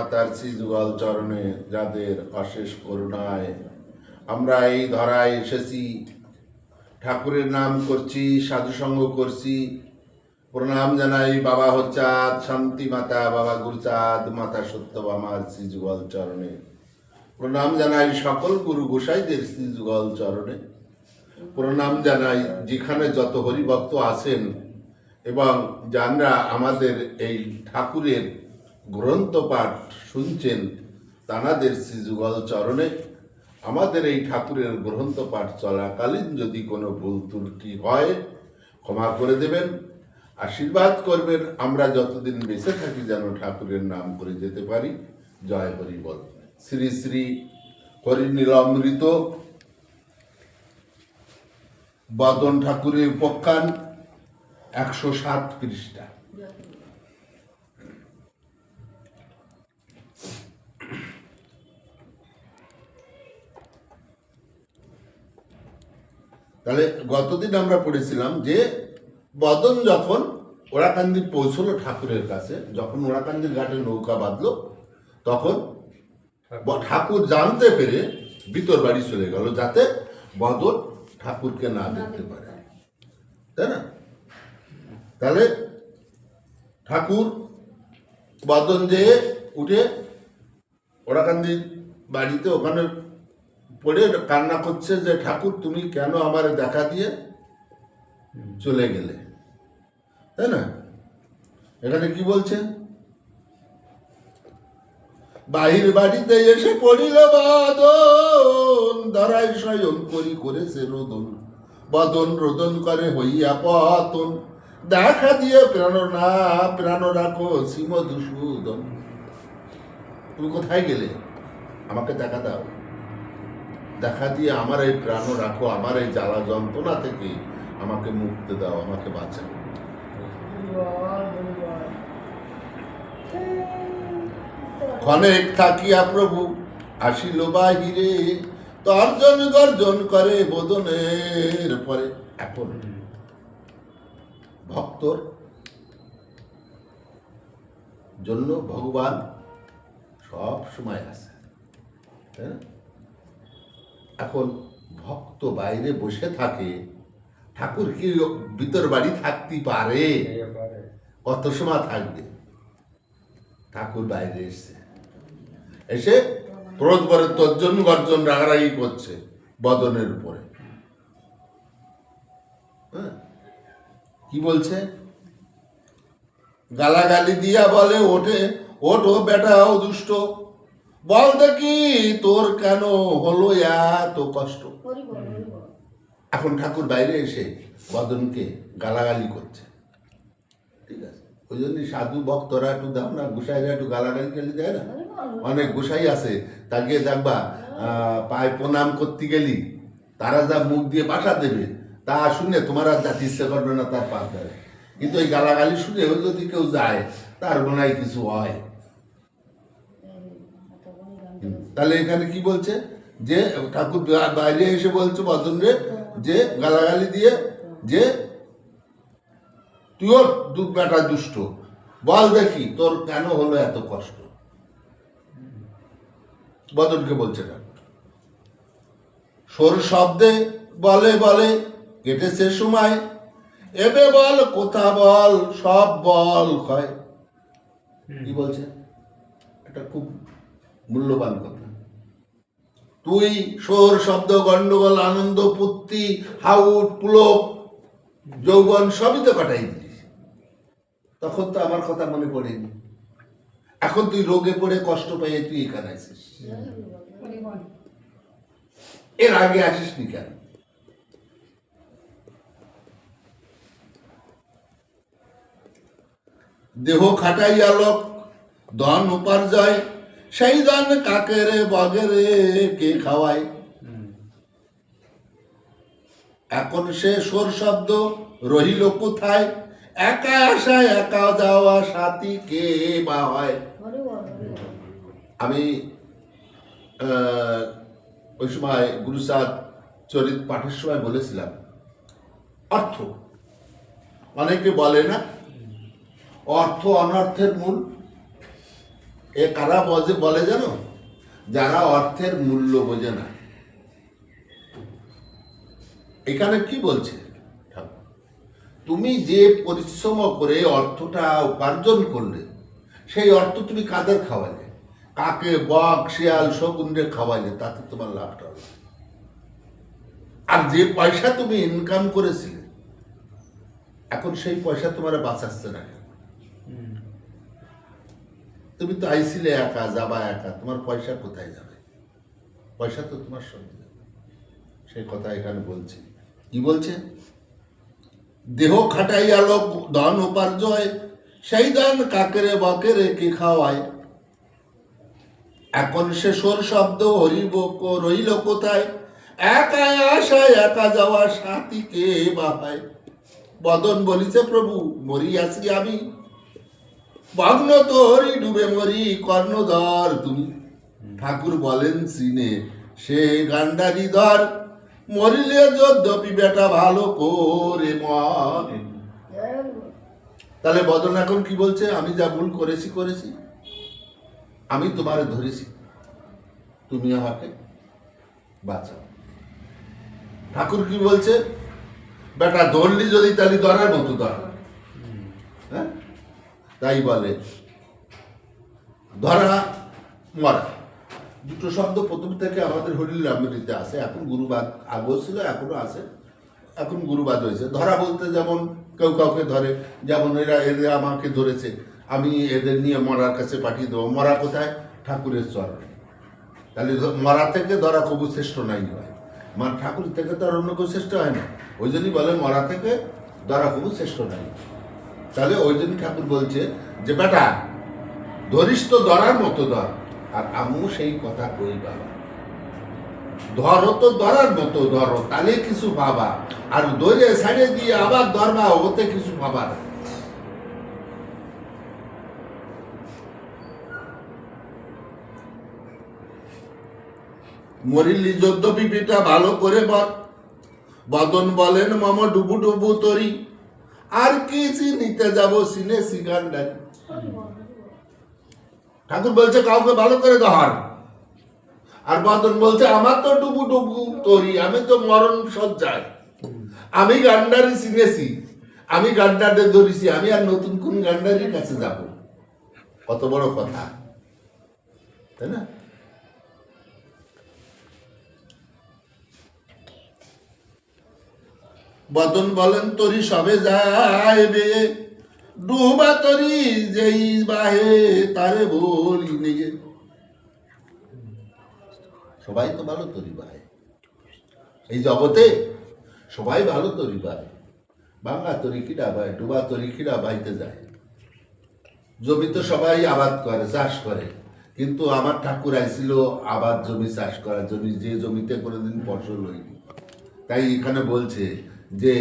মাতার শ্রীযুগল চরণে যাদের অশেষ করুণায় আমরা এই ধরায় এসেছি। ঠাকুরের নাম করছি, সাধুসঙ্গ করছি। প্রণাম জানাই বাবা হরচাঁদ, শান্তি মাতা, বাবা গুরুচাঁদ, মাতা সত্যবামার শ্রীযুগল চরণে। প্রণাম জানাই সকল গুরু গোসাইদের শ্রীযুগল চরণে। প্রণাম জানাই যেখানে যত হরিভক্ত আছেন এবং যারা আমাদের এই ঠাকুরের গ্রন্থ পাঠ শুনছেন তানাদের শ্রীযুগল চরণে। আমাদের এই ঠাকুরের গ্রন্থ পাঠ চলাকালীন যদি কোনো ভুল ত্রুটি হয়, ক্ষমা করে দেবেন। আশীর্বাদ করবেন। আমরা যতদিন বেঁচে থাকি যেন ঠাকুরের নাম করে যেতে পারি। জয় হরি বল। শ্রী শ্রী হরিনীলমৃত বদন ঠাকুরের উপখ্যান একশো সাত পৃষ্ঠা। তাহলে গতদিন আমরা পড়েছিলাম যে বদন যখন ওরাকান্দি পৌঁছলো ঠাকুরের কাছে যখন ওরাকান্দির ঘাটে নৌকা বাঁধলো তখন ঠাকুর। জানতে পেরে ভিতর বাড়ি চলে গেল যাতে বদন ঠাকুরকে না দেখতে পারে। তাই না? তাহলে ঠাকুর বদন যেয়ে উঠে ওরাকান্দি বাড়িতে ওখানে পড়ে কান্না করছে যে, ঠাকুর, তুমি কেন আমার দেখা দিয়ে চলে গেলে? তাই না? এখানে কি বলছে? বাহির বাড়িতে এসে পড়িল বাদন দাঁড়াই শয়ন করি করেছে রোদন। বদন রোদন করে হইয়া পতন। দেখা দিয়ে প্রাণ না, প্রাণ রাখো সীম তুমি কোথায় গেলে? আমাকে দেখা দাও। দেখা দিয়ে আমার এই প্রাণ রাখো, আমার এই জ্বালা যন্ত্রণা থেকে আমাকে মুক্তি দাও, আমাকে বাঁচাও ক্ষণেক থাকিয়া প্রভু, আসিল বাহিরে, তর্জন গর্জন করে বোদনের পরে এখন ভক্তর জন্য ভগবান সব সময় আছে না? এখন ভক্ত বাইরে বসে থাকে ঠাকুর কি ভিতর বাড়ি থাকতে পারে। কত সময় থাকবে? ঠাকুর বাইরে এসছে। এসে ক্রোধ করে তর্জন গর্জন রাগারাগি করছে বদনের উপরে। হ্যাঁ? কি বলছে? গালাগালি দিয়া বলে ওঠে ওঠো বেটা ও দুষ্ট। বল দেখি তোর কেন হলো এত কষ্ট? এখন ঠাকুর বাইরে এসে বদনকে গালাগালি করছে। ঠিক আছে? ওই জন্যই সাধু ভক্তরা একটু দাও না গুসাইরা একটু গালাগালি গালি দেয় না? অনেক গুসাই আছে। তাকে দেখবা আহ, পায়ে প্রণাম করতে গেলি তারা যা মুখ দিয়ে বাসা দেবে তা শুনে তোমার আর যাতে ইচ্ছে করবে না তার পাশ দেবে কিন্তু ওই গালাগালি শুনে ওই যদি কেউ যায় তার মনে হয় কিছু হয়। তাহলে এখানে কি বলছে? যে ঠাকুর বাইরে এসে বলছে বদনরে যে গালাগালি দিয়ে যে তুইও দু বেটা দুষ্ট। বল দেখি তোর কেন হলো এত কষ্ট? বদনকে বলছে ঠাকুর সোর শব্দে বলে বলে কেটেছে সময়। এবে বল কোথা বল সব বল ক্ষয় কি বলছে? এটা খুব মূল্যবান কথা। তুই সোর, শব্দ, গন্ডগোল, আনন্দ পুত্তি হাউট, পুলক, যৌবন, সবই তো কাটাই দিস তখন তো আমার কথা মনে পড়েনি। এখন তুই রোগে পড়ে কষ্ট পেয়ে তুই এখানে আসিস। এর আগে আসিস নি কেন? দেহ খাটাই আলোক ধন উপার্জয় সেই ধন কাকেরে বগেরে কে খাওয়ায়? এখন সে সোর শব্দ রহিল কোথায়? একা আসা, একা যাওয়া সাথী কে বা হয়? আমি ওই সময় গুরুসাদ চরিত পাঠের সময় বলেছিলাম, অর্থ। অনেকে বলে না, অর্থ অনর্থের মূল। এ কারা বজে বলে জানো? যারা অর্থের মূল্য বোঝে না। এখানে কি বলছে? তুমি যে পরিশ্রম করে অর্থটা উপার্জন করলে, সেই অর্থ তুমি কাদের খাওয়ালে? কাকে বক, শিয়াল শকুনরে খাওয়াইলে তাতে তোমার লাভটা হলো আর যে পয়সা তুমি ইনকাম করেছিলে, এখন সেই পয়সা তোমার বাঁচাচ্ছে না? তুমি তো আইছিলে একা, যাবা একা, তোমার পয়সা কোথায় যাবে? পয়সা তো তোমার সঙ্গে যাবে। সেই কথা এখানে বলছি। কি বলছে? দেহ খাটাইয়া লোক ধন উপার্জয়, সেই ধন কাকেরে বকেরে কে খাওয়ায় এখন সে সোর শব্দ হরিব রইল কোথায়? একা আসায় একা যাওয়া সাথী কে বাহায় বদন বলিছে, প্রভু, মরিয়াছি আমি। ভগ্ন তোরই ডুবে মরি কর্ণধর তুমি। ঠাকুর বলেন সিনে, সে গান্ডারি ধর মরিলে যদ্যপি বেটা ভালো করে তাহলে বদন এখন কি বলছে? আমি যা ভুল করেছি করেছি। আমি তোমারে ধরেছি। তুমি আমাকে বাঁচাও। ঠাকুর কি বলছে? বেটা ধরলি যদি তাহলে ধরার মতো ধর। তাই বলে। ধরা মরা। দুটো শব্দ প্রথম থেকে আমাদের হরিল রামরিতে আছে এখন গুরুবাদ আগেও ছিল এখনও আছে। এখন গুরুবাদ হয়েছে। ধরা বলতে যেমন কেউ কাউকে ধরে, যেমন এরা এরা আমাকে ধরেছে, আমি এদের নিয়ে মরার কাছে পাঠিয়ে দেবো। মরা কোথায়? ঠাকুরের চরণে। তাহলে মরা থেকে ধরা কবু শ্রেষ্ঠ নাই হয়। মানে ঠাকুর থেকে তো আর অন্য কেউ শ্রেষ্ঠ হয় না। ওই জন্যই বলে মরা থেকে ধরা কবু শ্রেষ্ঠ নাই। তাহলে ওই জন্য ঠাকুর বলছে যে, বেটা, ধরিস তো ধরার মতো ধর, আর আমিও সেই কথা কই বাবা? ধরো তো ধরার মতো ধরো, তাহলে কিছু পাবা আর ধরে ছাড়ে দিয়ে আবার ধরবা, ওতে কিছু পাবা না। মরিলি যদ্যপি পিতা ভালো করে বল। বদন বলেন, মাম, ডুবু ডুবু তরি। আর কি নিতে যাব? সিনে সিগান্ডারি ঠাকুর বলছে, কাউকে ভালো করে ধর আর বদন বলছে, আমার তো ডুবু ডুবু তরি, আমি তো মরণ সজ্জায় আমি গান্ডারি চিনেছি আমি গান্ডারে ধরেছি, আমি আর নতুন কোন গান্ডারির কাছে যাব? কত বড় কথা। তাই না? বদন বলেন, তরি সবে যাইবে। ডুবা তরি যেই বাহে, তারে বলি নিয়ে। সবাই তো ভালো তরি বাহে। এই জগতে সবাই ভালো তরি বাহে। বাংলা তরি কিরা বাহে, ডুবা তরি কিরা বাইতে যায়। জমি তো সবাই আবাদ করে, চাষ করে। কিন্তু আমার ঠাকুর আইছিল আবাদ জমি চাষ করার জন্য, যে জমিতে কোনোদিন ফসল হয়নি। তাই এখানে বলছে যে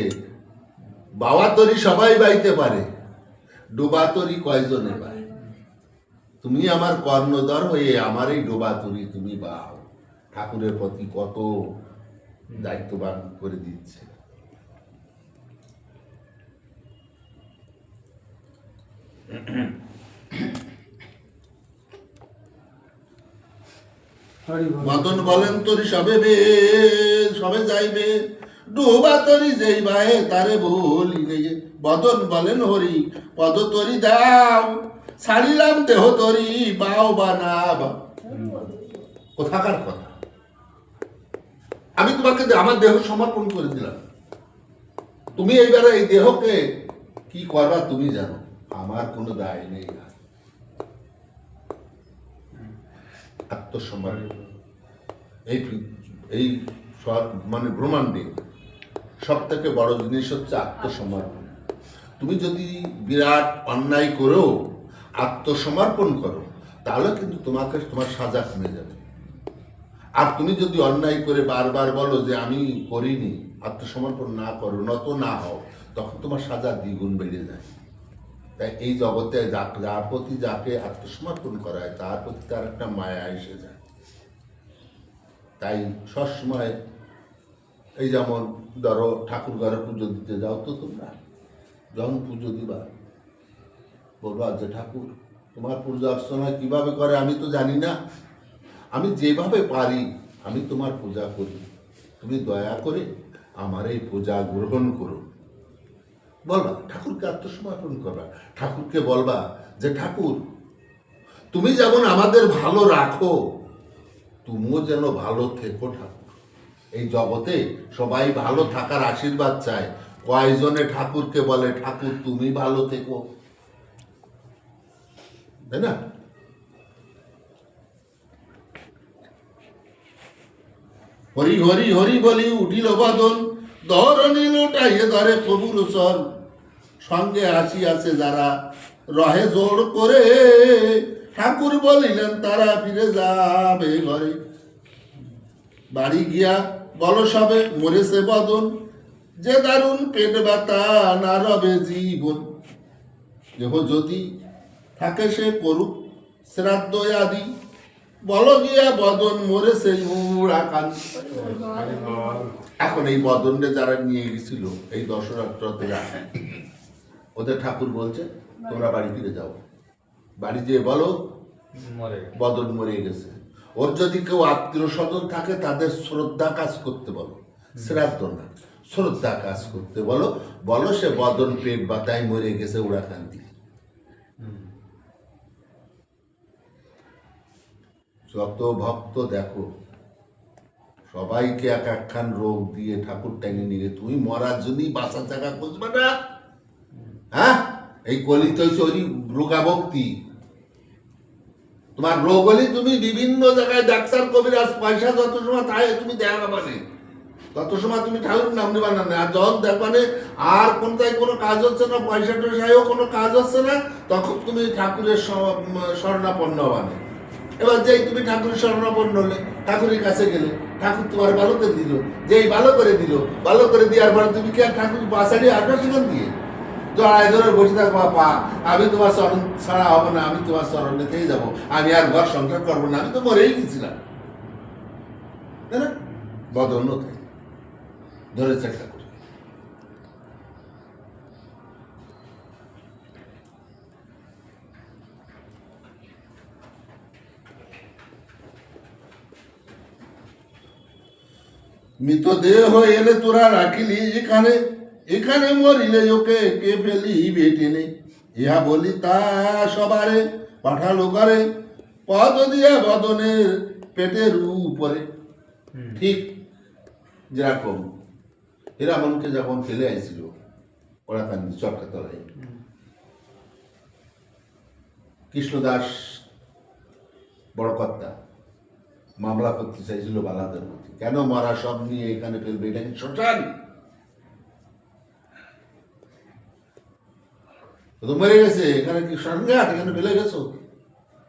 বাবা তরি সবাই বাইতে পারে ডোবা তরি কয়জনে পায়? তুমি আমার কর্ণধর হয়ে আমার এই ডোবা তরি তুমি বাও। ঠাকুরের প্রতি কত দায়িত্ববান করে দিচ্ছে। মদন বলেন তরি সবে বে সবে যাইবে। ডোবা তরি যেই বাহে তারে বলি নেই বদন বলেন হরি পদ তরি দাও। ছাড়িলাম দেহ তরি বাও বা না বা। কোথাকার কথা। আমি তোমাকে আমার দেহ সমর্পণ করে দিলাম। তুমি এইবারে এই দেহকে কি করবা তুমি জানো। আমার কোনো দায় নেই আর। আত্মসমর্পণ এই এই মানে ব্রহ্মাণ্ডে সব থেকে বড় জিনিস হচ্ছে আত্মসমর্পণ। তুমি যদি বিরাট অন্যায় করো, আত্মসমর্পণ করো, তাহলে কিন্তু তোমাকে, তোমার সাজা কমে যাবে। আর তুমি যদি অন্যায় করে বারবার বলো যে আমি করিনি, আত্মসমর্পণ না করো, নত না হও, তখন তোমার সাজা দ্বিগুণ বেড়ে যায়। তাই এই জগতে যার প্রতি যাকে আত্মসমর্পণ করা হয়, তার প্রতি তার একটা মায়া এসে যায়। তাই সবসময় এই যেমন ধরো ঠাকুর ঘরে পুজো দিতে যাও তো তোমরা। যখন পুজো দিবা, বলবা যে ঠাকুর, তোমার পূজা অর্চনা কীভাবে করে আমি তো জানি না। আমি যেভাবে পারি, আমি তোমার পূজা করি। তুমি দয়া করে আমার এই পূজা গ্রহণ করো। বলবা, ঠাকুরকে আত্মসমর্পণ করবা। ঠাকুরকে বলবা যে ঠাকুর, তুমি যেমন আমাদের ভালো রাখো, তুমিও যেন ভালো থেকো ঠাকুর। এই জগতে সবাই ভালো থাকার আশীর্বাদ চায়। কয়জনে ঠাকুরকে বলে, ঠাকুর, তুমি ভালো থেকো। তাই না? হরি হরি হরি বলি উঠিল বদন, ধরণী লোটাইয়ে ধরে প্রভুর সর সঙ্গে আসি আছে যারা রহে জোর করে। ঠাকুর বলিলেন, তারা ফিরে যাবে ঘরে। বাড়ি গিয়া বলো সবে মরেছে বদন। যে দারুণ পেট ব্যথা না রবে জীবন। দেহ যদি থাকে সে করুক শ্রাদ্ধ আদি। বল গিয়া বদন মরেছে এখন এই বদনটা যারা নিয়ে গেছিল এই দশরাত্রতেরা ওদের ঠাকুর বলছে তোমরা বাড়ি ফিরে যাও। বাড়ি যেয়ে বলো মরে বদন মরে গেছে। ওর যদি কেউ আত্মীয় স্বজন থাকে, তাদের শ্রদ্ধা কাজ করতে বলো। শ্রাদ্ধ না। শ্রদ্ধা কাজ করতে বলো। বলো সে বদন পেট বাতায় মরে গেছে উড়াকান্দি যত ভক্ত দেখো, সবাইকে এক একখান রোগ দিয়ে ঠাকুর টেনে নিয়ে, তুমি মরার জন্যই বাঁচার জায়গা খুঁজবে না। হ্যাঁ? এই কলিত চরি রোগা ভক্তি তোমার রোগ হলে তুমি বিভিন্ন জায়গায় ডাক্তার, কবিরাজ, পয়সা যত সময় তাই তুমি দেখা মানে। তত সময় তুমি ঠাকুর নাম নেবা না আর যখন দেখবানে আর কোনটাই কোনো কাজ হচ্ছে না, পয়সা টয়সায়ও কোনো কাজ হচ্ছে না, তখন তুমি ঠাকুরের শরণাপন্ন হবানে এবার যেই তুমি ঠাকুরের শরণাপন্ন হলে, ঠাকুরের কাছে গেলে, ঠাকুর তোমার ভালো করে দিল। যেই ভালো করে দিল, ভালো করে দেওয়ার পরে তুমি কি আর ঠাকুর বাসাড়ি আসবে সেখান দিয়ে? জড়ায় ধরে বসে থাকব পা আমি তোমার ছাড়া হব না, আমি তোমার যাব। আমি আর ঘর সংসার করব না, আমি তো মরেই গেছিলাম। ধরে চেষ্টা মৃতদেহ এলে তোরা রাখিলি এখানে। এখানে মরিলে ওকে কে ফেলি বেটেনে? ইহা বলি তা সবারে পাঠালো করে পদ দিয়া বদনের পেটের উপরে। ঠিক যেরকম হীরামনকে যখন ফেলে আইছিল ওরা কান্দি চটকা তলায় কৃষ্ণদাস বড় কর্তা মামলা করতে চাইছিল বালাদের প্রতি। কেন মারা সব নিয়ে এখানে ফেলবে? এটা কি শ্মশান তো মরে গেছে, এখানে কি সরঙ্গাট এখানে ফেলে গেছো?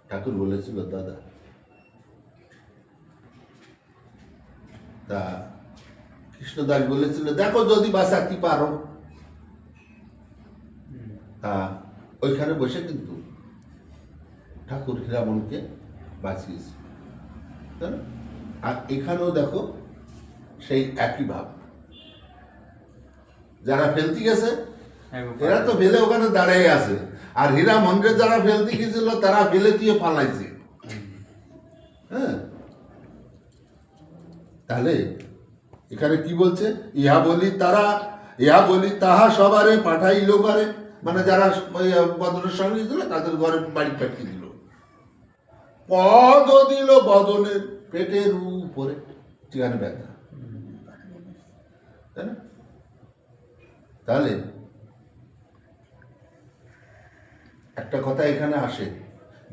ঠাকুর বলেছিল, দাদা, তা কৃষ্ণদাস বলেছিল, দেখো যদি বাঁচাতে পারো। তা ওইখানে বসে কিন্তু ঠাকুর হীরামনকে বাঁচিয়েছে। আর এখানেও দেখো সেই একই ভাব। যারা ফেলতে গেছে এরা তো ফেলে ওখানে দাঁড়িয়ে আছে। আর হীরা মন্দিরে যারা ফেলতে গেছিল তারা ফেলে দিয়ে পালাইছে। হ্যাঁ? তাহলে এখানে কি বলছে? ইহা বলি তারা ইহা বলি তাহা সবারে পাঠাইলো ঘরে। মানে যারা বদনের সঙ্গে ছিল তাদের ঘরে বাড়ি পাঠিয়ে দিল। পদ দিল বদনের পেটের উপরে। ঠিকানে ব্যথা তাই না? তাহলে একটা কথা এখানে আসে,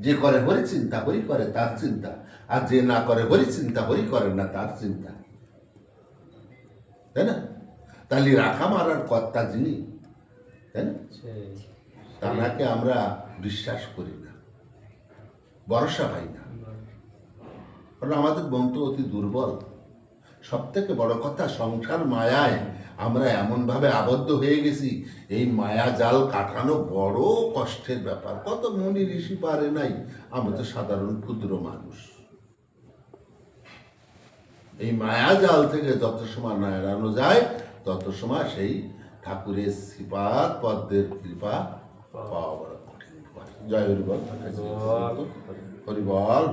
যে করে হরি চিন্তা, হরি করে তার চিন্তা, আর যে না করে হরি চিন্তা, হরি করে না তার চিন্তা। তাই না? তাহলে রাখা মারার কর্তা যিনি, তাই না? তাকে আমরা বিশ্বাস করি না, ভরসা পাই না। কারণ আমাদের তো অতি দুর্বল। সব থেকে বড় কথা সংসার মায়ায় আমরা এমনভাবে আবদ্ধ হয়ে গেছি। এই মায়া জাল কাটানো বড় কষ্টের ব্যাপার। কত মনি ঋষি পারে নাই? আমরা তো সাধারণ ক্ষুদ্র মানুষ। এই মায়া জাল থেকে যত সময় না এড়ানো যায় তত সময় সেই ঠাকুরের শ্রীপাদ পদ্মের কৃপা পাওয়া বড় কঠিন জয় হরিবল হরিবল